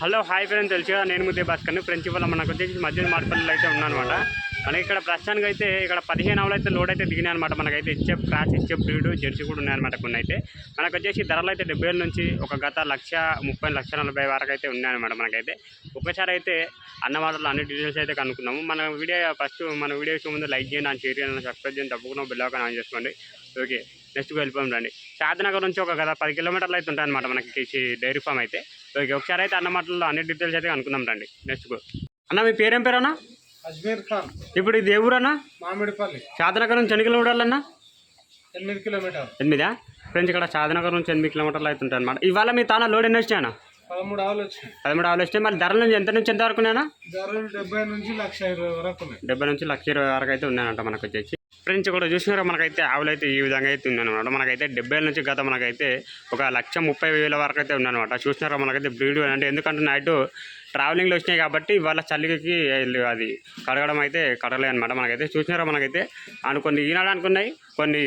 Hello hi friends. తెలుసు నేను ముద్దే భాస్కర్ని. ఫ్రెండ్స్ వల్ల మనకు వచ్చేసి మధ్య మార్పల్లో అయితే ఉన్నానమాట. మనకి ఇక్కడ ప్రస్తుతానికి అయితే ఇక్కడ పదిహేను అవలు అయితే లోడ్ అయితే దిగినాయి అనమాట మనకైతే ఇచ్చే క్రాస్ ఇచ్చే బ్రీడ్ జెర్సీ కూడా ఉన్నాయన్నమాట కొన్ని అయితే. మనకు వచ్చేసి ధరలు అయితే డెబ్బై నుంచి ఒక గత లక్ష ముప్పై లక్ష నలభై వరకు అయితే ఉన్నాయన్నమాట మనకైతే. ఒకసారి అయితే అన్న మాటలు అన్ని డీటెయిల్స్ అయితే కనుక్కున్నాము. మన వీడియో ఫస్ట్ మన వీడియో చూసే ముందు లైక్ చేయండి షేర్ చేయండి సబ్స్క్రైబ్ చేయండి. తప్పకుండా బిల్ ఐకాన్ ఆన్ చేసుకోండి. ఓకే నెక్స్ట్ వెళ్ళిపోయాం రండి. శాతనగర్ నుంచి ఒక గత పది కిలోమీటర్లు అయితే ఉంటాయన్నమాట మనకి డైరీ ఫామ్ అయితే. ఓకే ఒకసారి అయితే అన్న మాటల్లో అన్ని డీటెయిల్స్ అయితే అనుకుందాం రండి. నెక్స్ట్ అన్న మీ పేరేం పేరు అన్న? అజ్మీర్ ఖాన్. ఇప్పుడు ఇది ఏ ఊరన్నా మామిడిపల్లి. శాతనగర్ నుంచి ఎన్ని కిలోమీటర్లు అన్న ఎనిమిది కిలోమీటర్ ఎనిమిదా? ఫ్రెండ్స్ ఇక్కడ శాతనగర్ నుంచి ఎనిమిది కిలోమీటర్లు అయితే ఉంటాయి అనమాట ఇవాళ మీ తాన లోడ్ ఎన్ని వచ్చాయన్న పదమూడు ఆవులు వచ్చినాయి. పదమూడు ఆవులు వస్తే మళ్ళీ ధరల నుంచి ఎంత నుంచి ఎంత వరకు ఉన్నాయన్నా? ధరలు డెబ్బై నుంచి లక్ష ఇరవై వరకు ఉన్నాయి. డెబ్బై నుంచి లక్ష ఇరవై వరకు అయితే ఉన్నాయంట మనకు వచ్చేసి. ఫ్రెండ్స్ కూడా చూసినారా? మనకైతే ఆవులైతే ఈ విధంగా అయితే ఉందన్నమాట. మనకైతే డెబ్బై నుంచి గత మనకైతే ఒక లక్ష ముప్పై వేల వరకు అయితే ఉందన్నమాట. చూసినారా? మనకైతే బ్రీడ్ అంటే ఎందుకంటే నైట్ ట్రావెలింగ్లో వచ్చినాయి కాబట్టి ఇవాళ చలికి అది కడగడం అయితే కడగలే అనమాట మనకైతే చూసినారా? మనకైతే అను కొన్ని ఈనాడు అనుకున్నాయి కొన్ని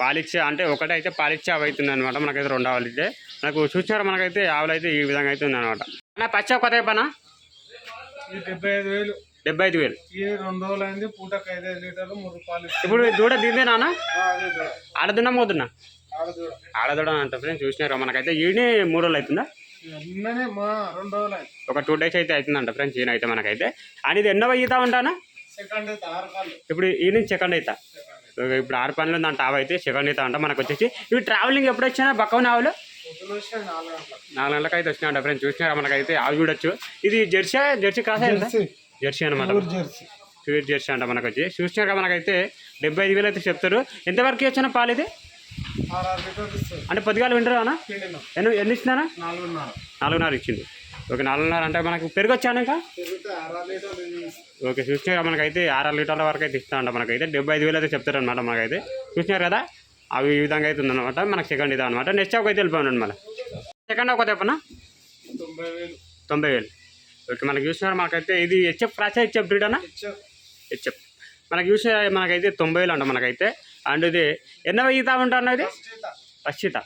పాలిచ్చే అంటే ఒకటైతే అయితే పాలిచ్చే అవి అవుతుంది అనమాట మనకైతే రెండు ఆవులు అయితే. మనకు చూసినారా? మనకైతే ఆవులు అయితే ఈ విధంగా అయితే ఉందన్నమాట. అన్న పచ్చ కొత్త పనా డెబ్బై ఐదు వేలు. డెబ్బై ఐదు వేలు. ఇది రెండు రోజులు అయింది పూటకు ఐదు ఐదు లీటర్లు మూడు రూపాయలు ఇస్తుంది. ఇప్పుడు దూడ దిందే నాన్న? ఆడదున్నా మోదున్నా ఆడదూడ ఆడదూడ అంట ఫ్రెండ్స్ చూసినారా మనకైతే ఈయనే మూడు రోజులు అవుతుందా? నిన్ననే మా రెండు రోజులు అయింది ఒక టూ డేస్ అయితే అవుతుందంట ఫ్రెండ్స్ ఈయన అయితే మనకైతే. అని ఇది ఎన్నో ఈతా ఉంటానా? సెకండ్ అయితే ఆరు ఇప్పుడు ఈ నుంచి సెకండ్ అవుతా ఇప్పుడు ఆరు పనులు ఉందంట ఆవు అయితే సెకండ్ అవుతా అంట మనకు వచ్చేసి. ఇవి ట్రావెలింగ్ ఎప్పుడు వచ్చినా బక్కవని ఆవులు? నాలుగు గంటలకు. అయితే వచ్చినాయంట ఫ్రెండ్స్ చూసినారా మనకైతే? ఆవు చూడొచ్చు. ఇది జెర్సీ జెర్సీ అయిందా? జెర్సీ అనమాట జెర్సీ. ప్యూర్ జెర్సీ అంట మనకు వచ్చి చూసినాక మనకైతే డెబ్బై ఐదు వేలు అయితే చెప్తారు. ఎంతవరకు వచ్చిన పాలు ఇది? అంటే పొద్దుగాలు వింటారా అన్న? ఎన్ని ఎన్ని ఇచ్చినారా నాలుగున్నర. ఇచ్చింది. ఓకే నాలుగున్నర అంటే మనకు పెరుగు వచ్చాను ఇంకా. ఓకే చూసినారు మనకైతే ఆరు లీటర్ల వరకు అయితే ఇస్తామంట మనకైతే. డెబ్బై ఐదు వేలు అయితే చెప్తారనమాట మనకైతే. చూసినారు కదా? అవి ఈ విధంగా అయితే ఉందన్నమాట. మనకు సెకండ్ ఇదా అనమాట నెక్స్ట్ ఒక అయితే వెళ్ళిపోయాను మళ్ళీ. సెకండ్ ఒక తెప్పనా? తొంభై వేలు. తొంభై వేలు. ఓకే మనకి చూసినారు మనకైతే ఇది హెచ్ఎఫ్ ప్రాసెస్ హెచ్ఎఫ్ బ్రీడ్ అన్న? హెచ్ఎఫ్. మనకి చూసే మనకైతే తొంభై వేలు అంట మనకైతే. అండ్ ఇది ఎన్నో ఈతా ఉంటాను ఇది? ఫస్ట్ ఈత.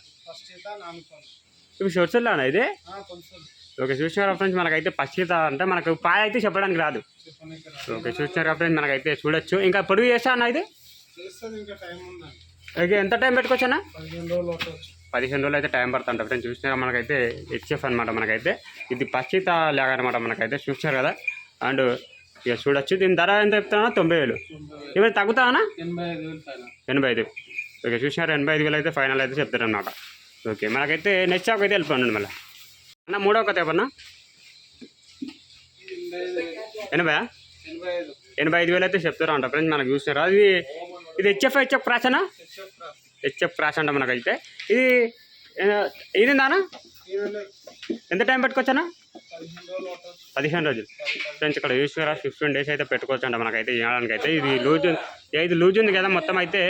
ఇప్పుడు అన్న ఇది? ఓకే చూసినారు ఫ్రెండ్స్ మనకైతే ఈత అంటే మనకు పాయ అయితే చెప్పడానికి రాదు. ఓకే చూసినారు ఫ్రెండ్స్ మనకైతే చూడొచ్చు. ఇంకా పొడుగు చేస్తా అన్న ఇది? ఓకే ఎంత టైం పెట్టుకోవచ్చా పట్టవచ్చు పదిహేను రోజులు అయితే టైం పడుతుంట ఫ్రెండ్స్ చూసినా మనకైతే హెచ్ఎఫ్ అనమాట మనకైతే. ఇది పచ్చిత లాగా అనమాట మనకైతే చూసినారు కదా. అండ్ ఇక చూడొచ్చు. దీని ధర ఎంత చెప్తానా తొంభై వేలు. ఏమైనా తగ్గుతానా ఎనభై ఐదు. ఎనభై ఐదు ఓకే చూసినారు. ఎనభై ఐదు వేలు అయితే ఫైనల్ అయితే చెప్తారనమాట ఓకే మనకైతే నెక్స్ట్ షాప్ అయితే వెళ్ళిపోండి మళ్ళీ. అన్న మూడో కథ చెప్పన్నా ఎనభై ఎనభై ఎనభై ఐదు వేలు అయితే చెప్తారు అంట ఫ్రెండ్స్ మనకు చూసినారు. అది ఇది హెచ్ఎఫ్ హెచ్ఎఫ్ ప్రాసనా హెచ్ఎఫ్ రాసి అంట మనకైతే. ఇది ఇది దానా ఎంత టైం పెట్టుకోవచ్చనా పదిహేను రోజులు. పదిహేను రోజులు ఫ్రెండ్స్ ఇక్కడ చూసారా ఫిఫ్టీన్ డేస్ అయితే పెట్టుకోవచ్చు అంట మనకైతే ఇవ్వడానికి అయితే ఇది లూజ్ ఇది లూజ్ ఉంది కదా మొత్తం అయితే.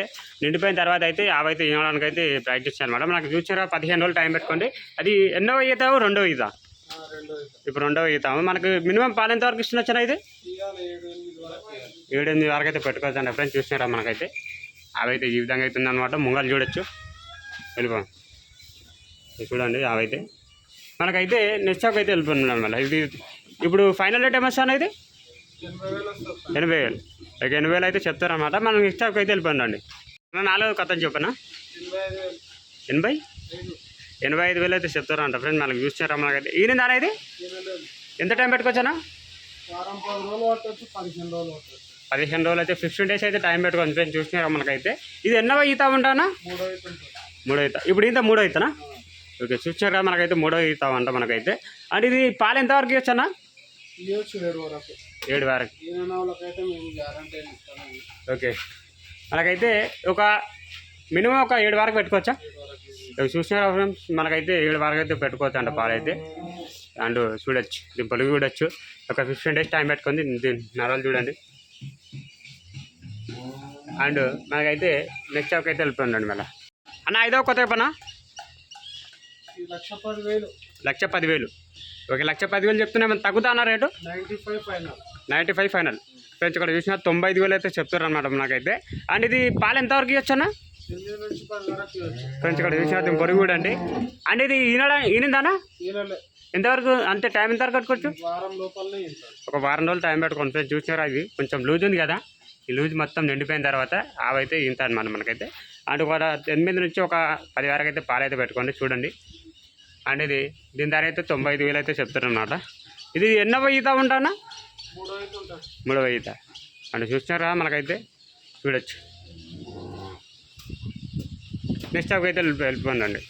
నిండిపోయిన తర్వాత అయితే అవైతే ఇవ్వడానికి అయితే ప్రాక్టీస్ అనమాట మనకు చూసారా పదిహేను రోజులు టైం పెట్టుకోండి. అది ఎన్నో ఈతావు రెండో ఈత? ఇప్పుడు రెండో ఈతాము మనకు మినిమం పాలు ఎంత వరకు ఇస్తున్నా అయితే ఇవాళ ఏడు ఎనిమిది వరకు అయితే పెట్టుకోవచ్చు అండి ఫ్రెండ్స్ చూసినారా మనకైతే? అవైతే ఈ విధంగా అవుతుంది అనమాట ముంగలు చూడొచ్చు. వెళ్ళిపో. చూడండి అవైతే మనకైతే నెక్స్ట్ షాప్ అయితే వెళ్ళిపోతున్నాం మళ్ళీ. ఇది ఇప్పుడు ఫైనల్ రేట్ ఏమొస్తాను ఇది? ఎనభై వేలు. వస్తుంది ఎనభై వేలు ఇక ఎనభై వేలు అయితే చెప్తారన్నమాట మనం నెక్స్ట్ స్టాక్ అయితే వెళ్ళిపోండి నా నాలుగో కథ చెప్పనా? ఎనభై? ఎనభై ఐదు వేలు అయితే చెప్తారంట ఫ్రెండ్. మనకు చూసారా మనకైతే? ఈయన దాని ఇది? ఎనభై వేలు ఎంత టైం పెట్టుకోవచ్చనా పదిహేను రోజులు అయితే ఫిఫ్టీన్ డేస్ అయితే టైం పెట్టుకోండి ఫ్రెండ్స్ చూసినారా మనకైతే. ఇది ఎన్నో ఈత ఉంటానా మూడో ఈత ఈత. ఇప్పుడు ఇంత మూడో ఈతనా? ఓకే చూసారా మనకైతే మూడో ఈత అంట మనకైతే. అండ్ ఇది పాలు ఎంతవరకు ఇవ్వచ్చన్నా? ఇవ్వచ్చు ఏడు వరకు. ఓకే. మనకైతే ఒక మినిమం ఒక ఏడు వరకు పెట్టుకోవచ్చా? చూసినారా ఫ్రెండ్స్ మనకైతే ఏడు వరకు అయితే పెట్టుకోవచ్చు అంట పాలు అయితే అండ్ చూడొచ్చు దీని పొలుగు చూడొచ్చు. ఒక ఫిఫ్టీన్ డేస్ టైం పెట్టుకుంది దీని నరాలు చూడండి. అండ్ మనకైతే నెక్స్ట్ షాప్కి అయితే వెళ్ళిపోయిందండి మళ్ళీ. అన్న ఐదో కొత్త పనా లక్ష పది వేలు లక్ష పదివేలు. ఓకే లక్ష పదివేలు చెప్తున్నా ఏమైనా తగ్గుతా అన్న rate? Ninety five final. Ninety five final. Friends ఇక్కడ చూసిన తొంభై ఐదు వేలు అయితే చెప్తారు అనమాట నాకైతే. అండ్ ఇది పాలు ఎంతవరకు ఇవ్వచ్చు అన్న? ఫ్రెండ్స్ ఇక్కడ చూసిన పొరుగు కూడా అండి. అండ్ ఇది ఈనాడ ఈనిందానా? ఎంతవరకు అంటే టైం ఎంతవరకు కట్టుకోవచ్చు? ఒక వారం రోజులు టైం పెట్టుకోండి. ఫ్రెండ్స్ చూసినారా ఇది కొంచెం లూజ్ ఉంది కదా? ఈ లూజ్ మొత్తం నిండిపోయిన తర్వాత ఆవైతే ఇంత అనమాట మనకైతే. అండ్ ఒక ఎనిమిది నుంచి ఒక పది వరకు అయితే పాలైతే పెట్టుకోండి చూడండి. అండ్ ఇది దీని ధర అయితే తొంభై ఐదు వేలు అయితే చెప్తారు ఇది ఎన్నో ఈత ఉంటానా మూడో మూడవ ఈత అండ్ చూసినారా మనకైతే? చూడొచ్చు. నెక్స్ట్ స్టాక్ అయితే వెళ్ళి- వెళ్ళిపోండి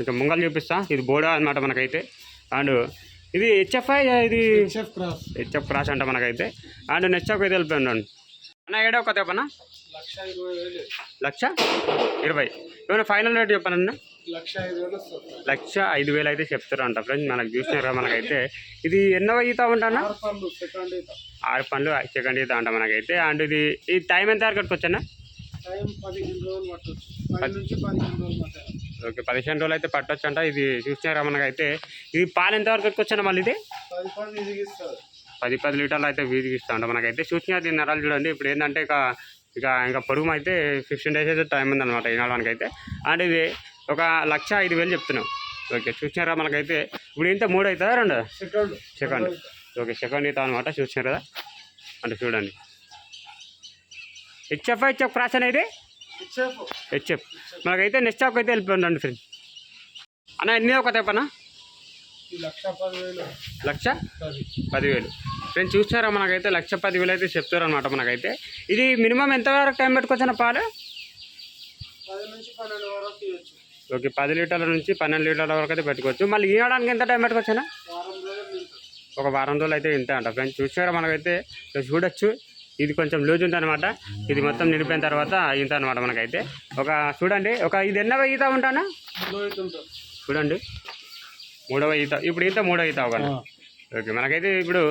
ఇంకా ముంగలు చూపిస్తా. ఇది బోడా అనమాట మనకైతే. అండ్ ఇది హెచ్ఎఫ్ఐ ఇది? హెచ్ఎఫ్ క్రాస్ హెచ్ఎఫ్ క్రాస్ అంట మనకైతే. అండ్ నెక్స్ట్ స్టాక్ అయితే వెళ్ళిపోండి అన్న ఏడో ఒక చెప్పనా లక్ష ఇరవై ఏమైనా ఫైనల్ రేట్ చెప్పానన్నా లక్ష ఐదు వేలు అయితే చెప్తారు అంట ఫ్రెండ్స్ మనకు చూసినారా మనకైతే. ఇది ఎన్నో ఈత ఉంటానా ఆరు పనులు సెకండ్ ఈత. అంట మనకైతే. అండ్ ఇది ఈ టైం ఎంత వరకు కట్టుకోవచ్చన్నా టైం పదిహేను రోజులు పట్టవచ్చు పది నుంచి పదిహేను రోజులు పట్టాలి ఓకే పదిహేను రోజులు అయితే పట్టొచ్చు అంట ఇది చూసినారా మనకైతే ఇది పాలు ఎంత వరకు కట్టుకోవచ్చన్నా మళ్ళీ ఇది? పది పది ఇదిగిస్తుంది పది పది లీటర్లు అయితే వీధికి ఇస్తా ఉంటాం మనకైతే చూసినా దీని నరాలు చూడండి. ఇప్పుడు ఏంటంటే ఇక ఇక ఇంకా పొడుగు అయితే ఫిఫ్టీన్ డేస్ అయితే టైం ఉందన్నమాట వినడానికి అయితే అండ్ ఇది ఒక లక్ష ఐదు వేలు చెప్తున్నాం. ఓకే చూసినారా మనకైతే? ఇప్పుడు ఇంత మూడు అవుతుందా రెండు? సెకండ్. సెకండ్. ఓకే సెకండ్ ఈత అనమాట చూసినారు? కదా అంటే చూడండి. హెచ్ఎఫ్ హెచ్ఎఫ్ క్రాస్ అనేది? హెచ్ఎఫ్ మనకైతే నెక్స్ట్ స్టాక్ అయితే వెళ్ళిపోయిందండి ఫ్రెండ్ అన్న ఎన్ని ఒక తెప్పనా లక్ష పదివేలు. ఫ్రెండ్ పది ఫ్రెండ్స్ చూసారా మనకైతే లక్ష పదివేలు అయితే చెప్తారు అనమాట మనకైతే. ఇది మినిమం ఎంతవరకు టైం పెట్టుకోవచ్చిన పాలు? ఓకే పది లీటర్ల నుంచి పన్నెండు లీటర్ల వరకు అయితే పెట్టుకోవచ్చు. మళ్ళీ ఇవ్వడానికి ఎంత టైం పెట్టుకోవచ్చునా ఒక వారం రోజులు అయితే ఇంత అంట. ఫ్రెండ్స్ చూసారా మనకైతే చూడొచ్చు. ఇది కొంచెం లూజ్ ఉంటుంది అనమాట ఇది మొత్తం నిండిపోయిన తర్వాత ఇంత అనమాట మనకైతే. ఒక చూడండి ఒక ఇది ఎన్నవ ఈత ఉంటానా చూడండి. మూడవ ఈత. ఇప్పుడు ఈత మూడవ ఈత అవ్వాలి. ఓకే మనకైతే ఇప్పుడు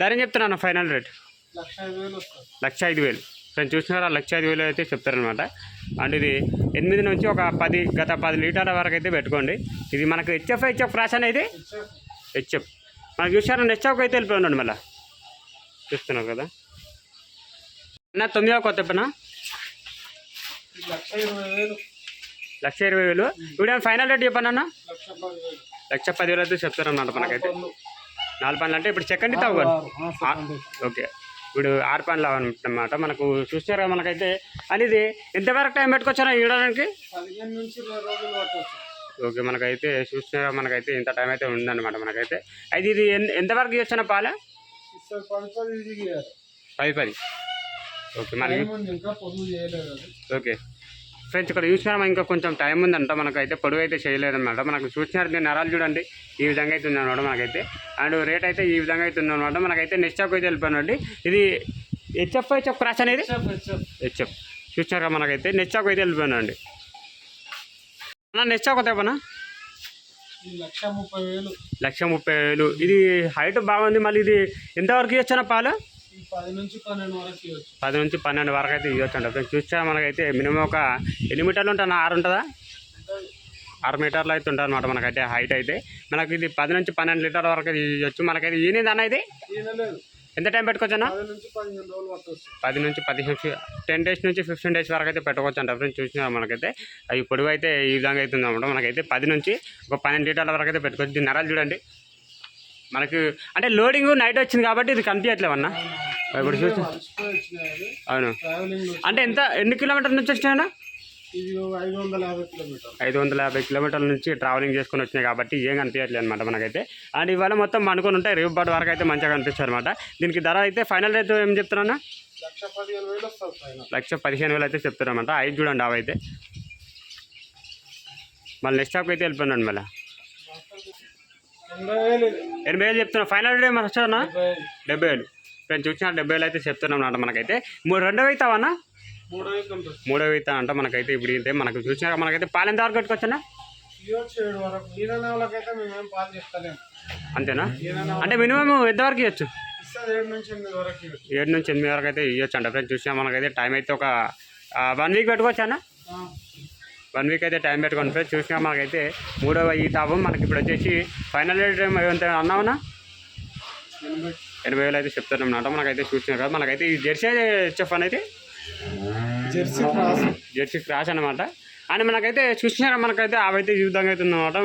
ధర చెప్తున్నాను ఫైనల్ రేట్. లక్ష ఐదు వేలు. ఫ్రెండ్స్ చూసినారా? లక్ష ఐదు వేలు అయితే చెప్తారనమాట అండ్ ఇది ఎనిమిది నుంచి ఒక పది గత పది లీటర్ల వరకు అయితే పెట్టుకోండి. ఇది మనకు హెచ్ఎఫ్ హెచ్ఎఫ్ క్రాస్ అనేది హెచ్ఎఫ్. హెచ్ఎఫ్. మనకు చూసారా హెచ్ఎఫ్ అయితే వెళ్ళిపోయి ఉండండి మళ్ళీ. చూస్తున్నావు కదా? అన్న తొమ్మిదవ కొత్త ఈ లక్ష ఇరవై వేలు. ఇప్పుడు ఫైనల్ రేట్ చెప్పాను అన్న? లక్ష పదివేలు. అయితే చెప్తారన్నమాట మనకైతే. నాలుగు పనులు అంటే ఇప్పుడు సెకండ్ ఇస్తావు కదా. ఓకే. ఇప్పుడు ఆరు పనులు అన్నమాట మనకు చూసారా మనకైతే. అనేది ఎంతవరకు టైం పెట్టుకొచ్చారా ఇవ్వడానికి? ఓకే మనకైతే చూసినారా మనకైతే ఇంత టైం అయితే ఉందన్నమాట మనకైతే. అయితే ఇది ఎంతవరకు ఇవ్వచ్చిన పాల? పది ఓకే మనకి ఓకే. ఫ్రెండ్స్ ఇక్కడ చూసినారా ఇంకా కొంచెం టైం ఉందంట మనకైతే పొడుగు అయితే చేయలేదన్నమాట. మనకు చూసినారు నరాలు చూడండి ఈ విధంగా అయితే ఉందన్నమాట మనకైతే. అండ్ రేట్ అయితే ఈ విధంగా అయితే ఉందన్నమాట. మనకైతే నెక్స్ట్ స్టాక్ అయితే వెళ్ళిపోయినండి ఇది హెచ్ఎఫ్ హెచ్ఎఫ్ క్రాస్ అనేది? హెచ్ఎఫ్ చూసినారా మనకైతే నెక్స్ట్ స్టాక్ అయితే వెళ్ళిపోయినండి అన్న నెక్స్ట్ స్టాక్ ఈ లక్ష ముప్పై వేలు. లక్ష ముప్పై వేలు. ఇది హైట్ బాగుంది. మళ్ళీ ఇది ఎంతవరకు ఇవ్వచ్చిన పాలు? ఈ పది నుంచి పన్నెండు వరకు ఇవ్వచ్చు. పది నుంచి పన్నెండు వరకు అయితే ఇవ్వచ్చు అంట. ఫ్రెండ్స్ చూసా మనకైతే మినిమం ఒక ఎన్ని మీటర్లు ఉంటాను ఆరు ఉంటుందా. ఆరు మీటర్లు అయితే ఉంటుంది అనమాట మనకైతే హైట్ అయితే. మనకి ఇది పది నుంచి పన్నెండు లీటర్ల వరకు ఇవ్వచ్చు. మనకైతే ఈనింది అన్న ఇది? ఎంత టైం పెట్టుకోవచ్చు అన్న పది నుంచి పదిహేను టెన్ డేస్ నుంచి ఫిఫ్టీన్ డేస్ వరకు అయితే పెట్టుకోవచ్చు అంట ఫ్రెండ్స్ చూసినా మనకైతే. అవి పొడవు అయితే ఈ విధంగా అవుతుంది అనమాట మనకైతే పది నుంచి ఒక పన్నెండు లీటర్ల వరకు అయితే పెట్టుకోవచ్చు. దీని నరాలు చూడండి. మనకు అంటే లోడింగ్ నైట్ వచ్చింది కాబట్టి ఇది కనిపించట్లేవు అన్న. ఇప్పుడు చూసి అవును. అంటే ఎంత ఎన్ని కిలోమీటర్ల నుంచి వచ్చినాయన్నా ఐదు వందల యాభై కిలోమీటర్లు. నుంచి ట్రావెలింగ్ చేసుకుని వచ్చినాయి కాబట్టి ఏం కనిపించట్లేదు అనమాట మనకైతే. అండ్ ఇవాళ మొత్తం అనుకుని ఉంటాయి రేపు బాటి వరకు అయితే మంచిగా కనిపిస్తుంది అనమాట దీనికి ధర అయితే ఫైనల్ రేట్ ఏం చెప్తున్నా లక్ష పదిహేను వేలు అయితే చెప్తారన్నమాట ఐదు చూడండి అవి అయితే. మళ్ళీ నెక్స్ట్ స్టాక్ అయితే వెళ్ళిపోయినాడు మళ్ళీ. ఎనభై వేలు. చెప్తున్నా. ఫైనల్ రేట్ ఏమైనా వస్తుందన్నా డెబ్బై వేలు. ఫ్రెండ్స్ చూసిన డెబ్బై వేలు అయితే చెప్తున్నాం అన్నమాట మనకైతే. మూడు రెండవ అవుతావన్నా మూడు అవుతా అంట మనకైతే ఇప్పుడు అయితే మనకు చూసినా మనకైతే పాలు ఎంత వరకు కట్టుకోవచ్చనా చెప్తలేము అంతేనా? అంటే మినిమం ఎనిమిది వరకు ఇవ్వచ్చు. ఏడు నుంచి ఎనిమిది వరకు అయితే ఇవ్వచ్చు అంట ఫ్రెండ్స్. చూసినా మనకైతే టైం అయితే ఒక వన్ వీక్ పెట్టుకోవచ్చా అన్న? ఆ, వన్ వీక్ అయితే టైం పెట్టుకోండి ఫ్రెండ్స్. చూసినా మనకైతే మూడవ ఈ తాపం మనకి ఇప్పుడు వచ్చేసి ఫైనల్ రేట్ ఎంత అన్నావునా ఎనభై. వేలు అయితే చెప్తున్నాం అన్నమాట. మనకైతే చూసినా కదా. మనకైతే ఈ జెర్సీ హెచ్ఎఫ్ అనేది జెర్సీ క్రాస్. జెర్సీ క్రాస్ అనమాట అండ్ మనకైతే చూసినారా మనకైతే అవైతే ఈ విధంగా అయితే ఉందన్నమాట.